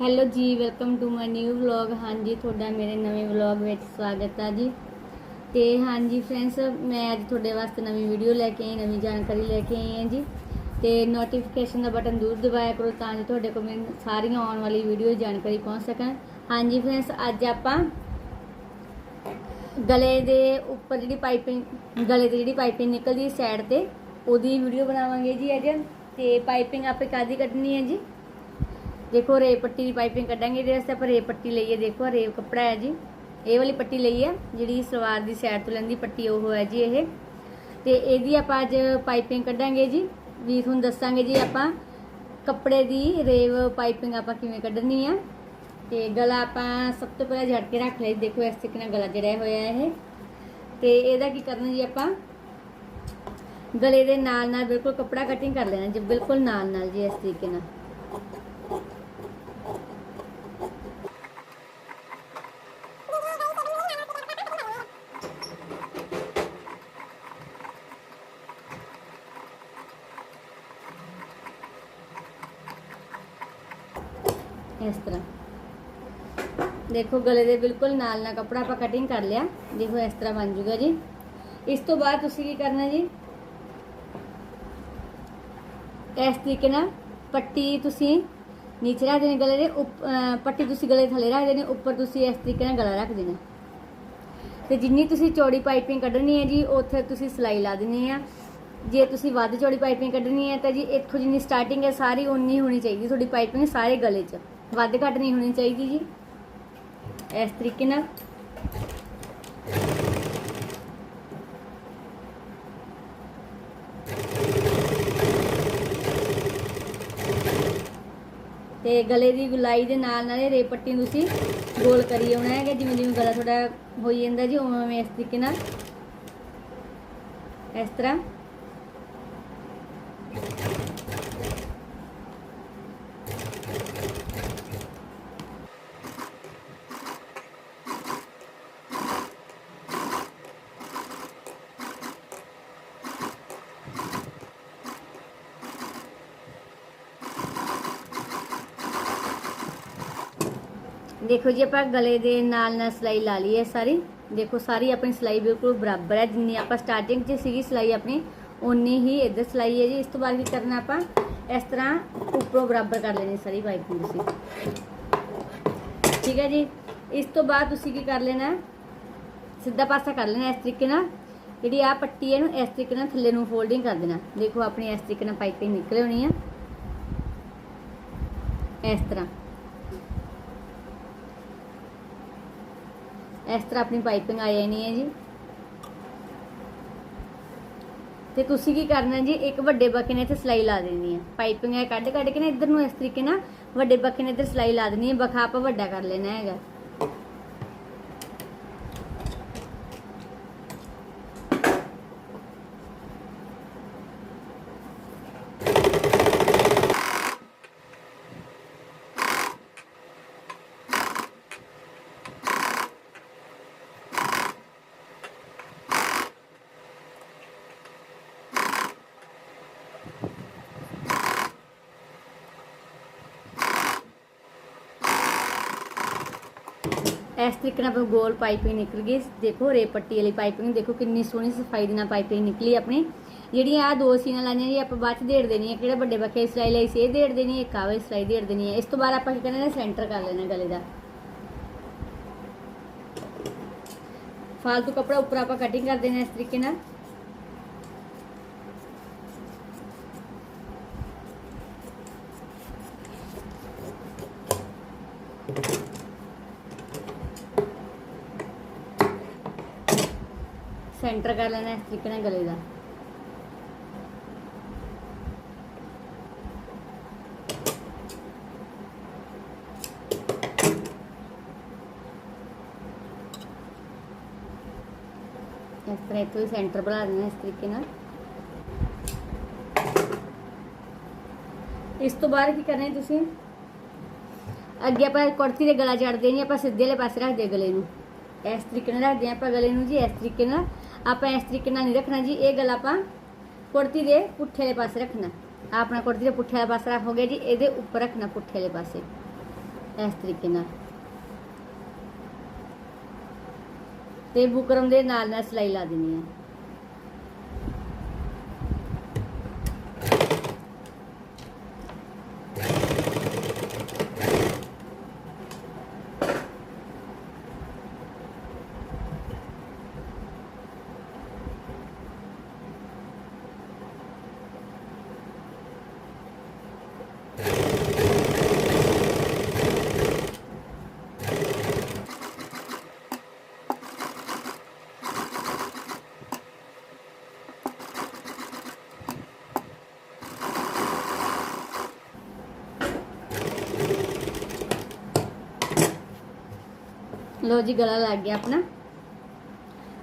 Hello ji welcome to my new vlog ਹਾਂਜੀ, ਤੁਹਾਡਾ ਮੇਰੇ ਨਵੇਂ ਵਲੌਗ ਵਿੱਚ ਸਵਾਗਤ ਆ ਜੀ। ਤੇ ਹਾਂਜੀ ਫਰੈਂਡਸ ਮੈਂ ਅੱਜ ਤੁਹਾਡੇ ਵਾਸਤੇ ਨਵੀਂ ਵੀਡੀਓ ਲੈ ਕੇ ਆਈ, ਨਵੀਂ ਜਾਣਕਾਰੀ ਲੈ ਕੇ ਆਈ ਹਾਂ ਜੀ। ਤੇ ਨੋਟੀਫਿਕੇਸ਼ਨ ਦਾ ਬਟਨ ਜ਼ਰੂਰ ਦਬਾਇਆ ਕਰੋ ਤਾਂ ਜੋ ਤੁਹਾਡੇ ਕੋਲ ਮੇਰੀ ਸਾਰੀਆਂ ਆਉਣ ਵਾਲੀ ਵੀਡੀਓ ਜਾਣਕਾਰੀ ਪਹੁੰਚ ਸਕਣ। ਹਾਂਜੀ ਫਰੈਂਡਸ ਅੱਜ ਆਪਾਂ ਗਲੇ ਦੇ ਉੱਪਰ ਜਿਹੜੀ ਪਾਈਪਿੰਗ ਗਲੇ ਤੇ ਜਿਹੜੀ ਪਾਈਪਿੰਗ ਨਿਕਲਦੀ ਹੈ ਸਾਈਡ ਤੇ, ਉਹਦੀ ਵੀਡੀਓ ਬਣਾਵਾਂਗੇ ਜੀ ਅੱਜ। ਤੇ ਪਾਈਪਿੰਗ ਆਪੇ ਕਾਦੀ ਕੱਢਣੀ ਹੈ ਜੀ? ਦੇਖੋ ਰੇ ਪੱਟੀ ਦੀ ਪਾਈਪਿੰਗ ਕੱਢਾਂਗੇ, ਇਹਦੇ ਵਾਸਤੇ ਆਪਾਂ ਰੇ ਪੱਟੀ ਲਈ ਹੈ, ਦੇਖੋ ਰੇ ਕੱਪੜਾ ਹੈ ਜੀ। ਇਹ ਵਾਲੀ ਪੱਟੀ ਲਈ ਹੈ, ਜਿਹੜੀ ਸਲਵਾਰ ਦੀ ਸਾਈਡ ਤੋਂ ਲੈਂਦੀ ਪੱਟੀ, ਉਹ ਹੈ ਜੀ ਇਹ। ਤੇ ਇਹਦੀ ਆਪਾਂ ਅੱਜ ਪਾਈਪਿੰਗ ਕੱਢਾਂਗੇ ਜੀ। ਵੀ ਤੁਹਾਨੂੰ ਦੱਸਾਂਗੇ ਜੀ ਆਪਾਂ ਕੱਪੜੇ ਦੀ ਰੇਵ ਪਾਈਪਿੰਗ ਆਪਾਂ ਕਿਵੇਂ ਕੱਢਣੀ ਆ। ਤੇ ਗਲਾ ਆਪਾਂ ਸਭ ਤੋਂ ਪਹਿਲਾਂ ਝੜ ਕੇ ਰੱਖ ਲਈ ਦੇਖੋ ਇਸ ਤਰੀਕੇ ਨਾਲ ਗਲਾ ਜੜਿਆ ਹੋਇਆ ਇਹ। ਤੇ ਇਹਦਾ ਕੀ ਕਰਨਾ ਜੀ ਆਪਾਂ? ਗਲੇ ਦੇ ਨਾਲ ਨਾਲ ਬਿਲਕੁਲ ਕੱਪੜਾ ਕਟਿੰਗ ਕਰ ਲੈਣਾ ਜੀ, ਬਿਲਕੁਲ ਨਾਲ ਨਾਲ ਜੀ ਇਸ ਤਰੀਕੇ ਨਾਲ। ਇਸ ਤਰ੍ਹਾਂ। ਦੇਖੋ, ਗਲੇ ਦੇ ਬਿਲਕੁਲ ਨਾਲ ਨਾਲ ਕੱਪੜਾ ਆਪਾਂ ਕਟਿੰਗ ਕਰ ਲਿਆ। ਦੇਖੋ, ਇਸ ਤਰ੍ਹਾਂ ਬਣ ਜੂਗਾ ਜੀ। ਇਸ ਤੋਂ ਬਾਅਦ ਤੁਸੀਂ ਕੀ ਕਰਨਾ ਜੀ? ਇਸ ਤਰੀਕੇ ਨਾਲ ਪੱਟੀ ਤੁਸੀਂ ਨੀਚੇ ਰੱਖ ਦੇਣੀ ਗਲੇ ਦੇ ਉੱਪ- ਅਹ, ਪੱਟੀ ਤੁਸੀਂ ਗਲੇ ਥੱਲੇ ਰੱਖ ਦੇਣੀ, ਉੱਪਰ ਤੁਸੀਂ ਇਸ ਤਰੀਕੇ ਨਾਲ ਗਲਾ ਰੱਖ ਦੇਣਾ। ਤੇ ਜਿੰਨੀ ਤੁਸੀਂ ਚੌੜੀ ਪਾਈਪਿੰਗ ਕੱਢਣੀ ਹੈ ਜੀ, ਉੱਥੇ ਤੁਸੀਂ ਸਿਲਾਈ ਲਾ ਦੇਣੀ ਆ। ਜੇ ਤੁਸੀਂ ਵੱਧ ਚੌੜੀ ਪਾਈਪਿੰਗ ਕੱਢਣੀ ਹੈ ਤਾਂ ਜੀ, ਇੱਥੋਂ ਜਿੰਨੀ ਸਟਾਰਟਿੰਗ ਹੈ, ਸਾਰੀ ਉਨੀ ਹੋਣੀ ਚਾਹੀਦੀ ਤੁਹਾਡੀ ਪਾਈਪਿੰਗ ਸਾਰੇ ਗਲੇ 'ਚ। ਵੱਧ ਘੱਟ ਨਹੀਂ ਹੋਣੀ ਚਾਹੀਦੀ ਜੀ। ਇਸ ਤਰੀਕੇ ਨਾਲ। ਤੇ ਗਲੇ ਦੀ ਗੁਲਾਈ ਦੇ ਨਾਲ ਨਾਲ ਇਹ ਰੇ ਪੱਟੀ ਨੂੰ ਤੁਸੀਂ ਗੋਲ ਕਰੀ ਆਉਣਾ ਹੈ ਕਿ ਜਿਵੇਂ ਜਿਵੇਂ ਗਲਾ ਤੁਹਾਡਾ ਹੋਈ ਜਾਂਦਾ ਜੀ, ਉਵੇਂ ਉਵੇਂ ਇਸ ਤਰੀਕੇ ਨਾਲ। ਇਸ ਤਰ੍ਹਾਂ। ਦੇਖੋ ਜੀ, ਆਪਾਂ ਗਲੇ ਦੇ ਨਾਲ ਨਾਲ ਸਿਲਾਈ ਲਾ ਲਈ ਹੈ ਸਾਰੀ। ਦੇਖੋ, ਸਾਰੀ ਆਪਣੀ ਸਿਲਾਈ ਬਿਲਕੁਲ ਬਰਾਬਰ ਹੈ। ਜਿੰਨੀ ਆਪਾਂ ਸਟਾਰਟਿੰਗ 'ਚ ਸੀਗੀ ਸਿਲਾਈ ਆਪਣੀ ਉਨੀ ਹੀ ਇੱਧਰ ਸਿਲਾਈ ਹੈ ਜੀ। ਇਸ ਤੋਂ ਬਾਅਦ ਕੀ ਕਰਨਾ ਆਪਾਂ? ਇਸ ਤਰ੍ਹਾਂ ਉੱਪਰੋਂ ਬਰਾਬਰ ਕਰ ਲੈਣੀ ਸਾਰੀ ਪਾਈਪਿੰਗ ਤੁਸੀਂ। ਠੀਕ ਹੈ ਜੀ? ਇਸ ਤੋਂ ਬਾਅਦ ਤੁਸੀਂ ਕੀ ਕਰ ਲੈਣਾ? ਸਿੱਧਾ ਪਾਸਾ ਕਰ ਲੈਣਾ ਇਸ ਤਰੀਕੇ ਨਾਲ। ਜਿਹੜੀ ਆ ਪੱਟੀ ਹੈ ਇਹਨੂੰ ਇਸ ਤਰੀਕੇ ਨਾਲ ਥੱਲੇ ਨੂੰ ਫੋਲਡਿੰਗ ਕਰ ਦੇਣਾ। ਦੇਖੋ, ਆਪਣੀ ਇਸ ਤਰੀਕੇ ਨਾਲ ਪਾਈਪਿੰਗ ਨਿਕਲ ਹੋਣੀ ਆ। ਇਸ ਤਰ੍ਹਾਂ। ਇਸ ਤਰ੍ਹਾਂ ਆਪਣੀ ਪਾਈਪਿੰਗ ਆ ਜਾਣੀ ਹੈ ਜੀ। ਤੇ ਤੁਸੀਂ ਕੀ ਕਰਨਾ ਜੀ, ਇੱਕ ਵੱਡੇ ਬੱਕੇ ਨੇ ਇੱਥੇ ਸਿਲਾਈ ਲਾ ਦੇਣੀ ਹੈ। ਪਾਈਪਿੰਗ ਹੈ ਕੱਢ ਕੱਢ ਕੇ ਨਾ ਇੱਧਰ ਨੂੰ ਇਸ ਤਰੀਕੇ ਨਾਲ ਵੱਡੇ ਬੱਕੇ ਨੇ ਇੱਧਰ ਸਿਲਾਈ ਲਾ ਦੇਣੀ ਹੈ, ਬਖਾ ਆਪਾਂ ਵੱਡਾ ਕਰ ਲੈਣਾ ਹੈਗਾ। ਇਸ ਤਰੀਕੇ ਨਾਲ ਆਪਣੀ ਗੋਲ ਪਾਈਪਿੰਗ ਨਿਕਲ ਗਈ। ਦੇਖੋ, ਰੇ ਪੱਟੀ ਵਾਲੀ ਪਾਈਪਿੰਗ ਦੇਖੋ, ਕਿੰਨੀ ਸੋਹਣੀ ਸਫ਼ਾਈ ਦੇ ਨਾਲ ਪਾਈਪਿੰਗ ਨਿਕਲੀ ਆਪਣੀ। ਜਿਹੜੀਆਂ ਆ ਦੋ ਸੀਨਾਂ ਲਾਈਆਂ ਜੀ ਆਪਾਂ ਬਾਅਦ ਚ ਦੇੜ ਦੇਣੀ ਹੈ ਕਿਹੜੇ ਵੱਡੇ ਬੱਕੇ ਸਿਲਾਈ ਲਈ ਸੀ, ਇਹ ਦੇੜ ਦੇਣੀ ਹੈ ਇੱਕ ਆਵੇ ਸਿਲਾਈ ਦੇੜ ਦੇਣੀ ਹੈ ਇਸ ਤੋਂ ਬਾਅਦ ਆਪਾਂ ਕੀ ਕਰਨਾ ਸੈਂਟਰ ਕਰ ਲੈਣਾ ਗਲੇ ਦਾ। ਫਾਲਤੂ ਕਪੜਾ ਉੱਪਰ ਆਪਾਂ ਕਟਿੰਗ ਕਰ ਦੇਣਾ ਇਸ ਤਰੀਕੇ ਨਾਲ। ਸੈਂਟਰ ਕਰ ਲੈਣਾ ਇਸ ਤਰੀਕੇ ਨਾਲ ਗਲੇ ਦਾ। ਇਸ ਤਰ੍ਹਾਂ ਇੱਥੋਂ ਸੈਂਟਰ ਬਣਾ ਦੇਣਾ ਇਸ ਤਰੀਕੇ ਨਾਲ। ਇਸ ਤੋਂ ਬਾਅਦ ਕੀ ਕਰਨਾ ਹੈ ਤੁਸੀਂ? ਅੱਗੇ ਆਪਾਂ ਕੁੜਤੀ ਦੇ ਗਲਾ ਜੜਦੇ ਨਹੀਂ ਆਪਾਂ ਸਿੱਧੇ ਵਾਲੇ ਪਾਸੇ ਰੱਖਦੇ ਗਲੇ ਨੂੰ। ਇਸ ਤਰੀਕੇ ਨਾਲ ਰੱਖਦੇ ਹਾਂ ਆਪਾਂ ਗਲੇ ਨੂੰ ਜੀ, ਇਸ ਤਰੀਕੇ ਨਾਲ। ਆਪਾਂ ਇਸ ਤਰੀਕੇ ਨਾਲ ਨਹੀਂ ਰੱਖਣਾ ਜੀ, ਇਹ ਗਲਾ ਆਪਾਂ ਕੁੜਤੀ ਦੇ ਪੁੱਠੇ ਵਾਲੇ ਪਾਸੇ ਰੱਖਣਾ। ਆਹ ਆਪਣਾ ਕੁੜਤੀ ਦੇ ਪੁੱਠੇ ਵਾਲੇ ਪਾਸੇ ਰੱਖੋਗੇ ਜੀ, ਇਹਦੇ ਉੱਪਰ ਰੱਖਣਾ ਪੁੱਠੇ ਵਾਲੇ ਪਾਸੇ। ਇਸ ਤਰੀਕੇ ਨਾਲ। ਤੇ ਬੁਕਰਮ ਦੇ ਨਾਲ ਨਾਲ ਸਿਲਾਈ ਲਾ ਦੇਣੀ ਹੈ ਲੋ ਜੀ ਗਲਾ ਲੱਗ ਗਿਆ ਆਪਣਾ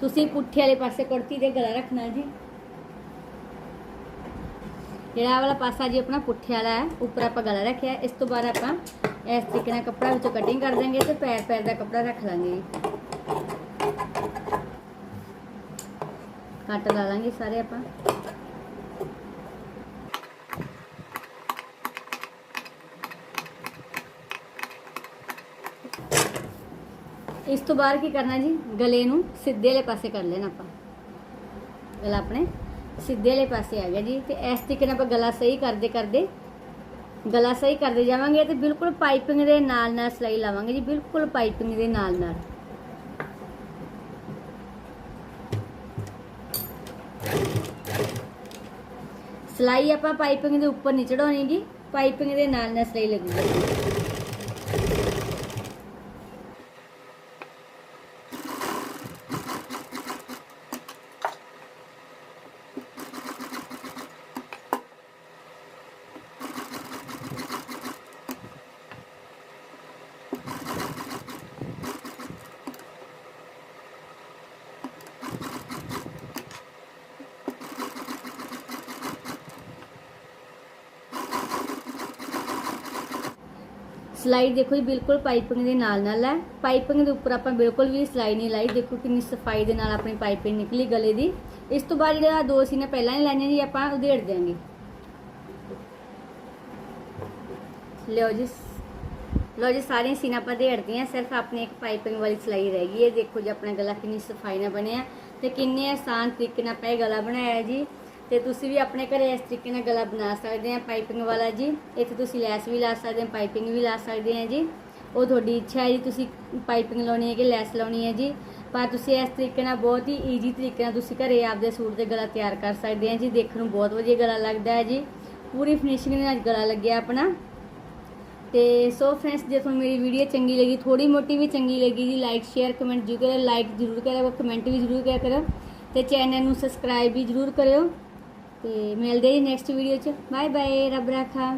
ਤੁਸੀਂ ਪੁੱਠੇ ਵਾਲੇ ਪਾਸੇ ਕੁੜਤੀ ਦੇ ਗਲਾ ਰੱਖਣਾ ਜੀ ਜਿਹੜਾ ਵਾਲਾ ਪਾਸਾ ਜੀ ਆਪਣਾ ਪੁੱਠੇ ਵਾਲਾ ਹੈ, ਉੱਪਰ ਆਪਾਂ ਗਲਾ ਰੱਖਿਆ ਇਸ ਤੋਂ ਬਾਅਦ ਆਪਾਂ ਇਸ ਤਰੀਕੇ ਨਾਲ ਕੱਪੜਾ ਵਿੱਚੋਂ ਕਟਿੰਗ ਕਰ ਦਾਂਗੇ ਤੇ ਪੈਰ ਪੈਰ ਦਾ ਕੱਪੜਾ ਰੱਖ ਲਾਂਗੇ ਜੀ। ਕੱਟ ਲਾ ਲਾਂਗੇ ਸਾਰੇ ਆਪਾਂ। ਇਸ ਤੋਂ ਬਾਅਦ ਕੀ ਕਰਨਾ ਜੀ? ਗਲੇ ਨੂੰ ਸਿੱਧੇ ਵਾਲੇ ਪਾਸੇ ਕਰ ਲੈਣਾ ਆਪਾਂ। ਗਲਾ ਆਪਣੇ ਸਿੱਧੇ ਵਾਲੇ ਪਾਸੇ ਆ ਗਿਆ ਜੀ ਤੇ ਇਸ ਤਰੀਕੇ ਨਾਲ ਆਪਾਂ ਗਲਾ ਸਹੀ ਕਰਦੇ ਕਰਦੇ, ਗਲਾ ਸਹੀ ਕਰਦੇ ਜਾਵਾਂਗੇ ਤੇ ਬਿਲਕੁਲ ਪਾਈਪਿੰਗ ਦੇ ਨਾਲ ਨਾਲ ਸਿਲਾਈ ਲਾਵਾਂਗੇ ਜੀ, ਬਿਲਕੁਲ ਪਾਈਪਿੰਗ ਦੇ ਨਾਲ ਨਾਲ। ਸਿਲਾਈ ਆਪਾਂ ਪਾਈਪਿੰਗ ਦੇ ਉੱਪਰ ਨਹੀਂ ਚੜਾਉਣੀ ਜੀ ਪਾਈਪਿੰਗ ਦੇ ਨਾਲ ਨਾਲ ਸਿਲਾਈ ਲੱਗੂਗੀ। ਸਿਲਾਈ ਦੇਖੋ ਜੀ, ਬਿਲਕੁਲ ਪਾਈਪਿੰਗ ਦੇ ਨਾਲ ਨਾਲ ਹੈ। ਪਾਈਪਿੰਗ ਦੇ ਉੱਪਰ ਆਪਾਂ ਬਿਲਕੁਲ ਵੀ ਸਿਲਾਈ ਨਹੀਂ ਲਾਈ। ਦੇਖੋ ਕਿੰਨੀ ਸਫ਼ਾਈ ਦੇ ਨਾਲ ਆਪਣੀ ਪਾਈਪਿੰਗ ਨਿਕਲੀ ਗਲੇ ਦੀ। ਇਸ ਤੋਂ ਬਾਅਦ ਜਿਹੜਾ ਦੋ ਸੀਨਾ ਪਹਿਲਾਂ ਹੀ ਲਾਈਆਂ ਜੀ, ਆਪਾਂ ਉਧੇੜ ਦਿਆਂਗੇ। ਲਿਓ ਜੀ, ਲਓ ਜੀ ਸਾਰੀਆਂ ਸੀਨਾ ਆਪਾਂ ਦੇੜਦੀਆਂ ਸਿਰਫ ਆਪਣੀ ਇੱਕ ਪਾਈਪਿੰਗ ਵਾਲੀ ਸਿਲਾਈ ਰਹਿ ਗਈ ਹੈ। ਦੇਖੋ ਜੀ, ਆਪਣਾ ਗਲਾ ਕਿੰਨੀ ਸਫ਼ਾਈ ਨਾਲ ਬਣਿਆ ਤੇ ਕਿੰਨੇ ਆਸਾਨ ਤਰੀਕੇ ਨਾਲ ਆਪਾਂ ਇਹ ਗਲਾ ਬਣਾਇਆ ਜੀ। ਤੇ ਤੁਸੀਂ ਵੀ ਆਪਣੇ ਘਰੇ ਇਸ ਤਰੀਕੇ ਨਾਲ ਗਲਾ ਬਣਾ ਸਕਦੇ ਆ ਪਾਈਪਿੰਗ ਵਾਲਾ ਜੀ। ਇੱਥੇ ਤੁਸੀਂ ਲੈਸ ਵੀ ਲਾ ਸਕਦੇ ਆ ਪਾਈਪਿੰਗ ਵੀ ਲਾ ਸਕਦੇ ਆ ਜੀ। ਉਹ ਤੁਹਾਡੀ ਇੱਛਾ ਹੈ ਜੀ, ਤੁਸੀਂ ਪਾਈਪਿੰਗ ਲਾਉਣੀ ਹੈ ਕਿ ਲੈਸ ਲਾਉਣੀ ਹੈ ਜੀ। ਪਰ ਤੁਸੀਂ ਇਸ ਤਰੀਕੇ ਨਾਲ ਬਹੁਤ ਹੀ ਈਜ਼ੀ ਤਰੀਕੇ ਨਾਲ ਤੁਸੀਂ ਘਰੇ ਆਪਦੇ ਸੂਟ ਦੇ ਗਲਾ ਤਿਆਰ ਕਰ ਸਕਦੇ ਆ ਜੀ। ਦੇਖਣ ਨੂੰ ਬਹੁਤ ਵਧੀਆ ਗਲਾ ਲੱਗਦਾ ਹੈ ਜੀ। ਪੂਰੀ ਫਿਨਿਸ਼ਿੰਗ ਦੇ ਨਾਲ ਗਲਾ ਲੱਗਿਆ ਆਪਣਾ। ਤੇ ਸੋ ਫਰੈਂਡਸ ਜੇ ਤੁਹਾਨੂੰ ਮੇਰੀ ਵੀਡੀਓ ਚੰਗੀ ਲੱਗੀ ਥੋੜੀ ਮੋਟੀ ਵੀ ਚੰਗੀ ਲੱਗੀ ਜੀ ਲਾਈਕ ਸ਼ੇਅਰ ਕਮੈਂਟ ਜ਼ਰੂਰ ਕਰਿਓ। ਲਾਈਕ ਜ਼ਰੂਰ ਕਰਿਓ ਕਮੈਂਟ ਵੀ ਜ਼ਰੂਰ ਕਰਿਆ ਕਰੋ। ਤੇ ਚੈਨਲ ਨੂੰ ਸਬਸਕ੍ਰਾਈਬ ਵੀ ਜ਼ਰੂਰ ਕਰਿਓ। ਤੇ ਮਿਲਦੇ ਜੀ ਨੈਕਸਟ ਵੀਡੀਓ 'ਚ। ਬਾਏ ਬਾਏ ਰੱਬ ਰਾਖਾ।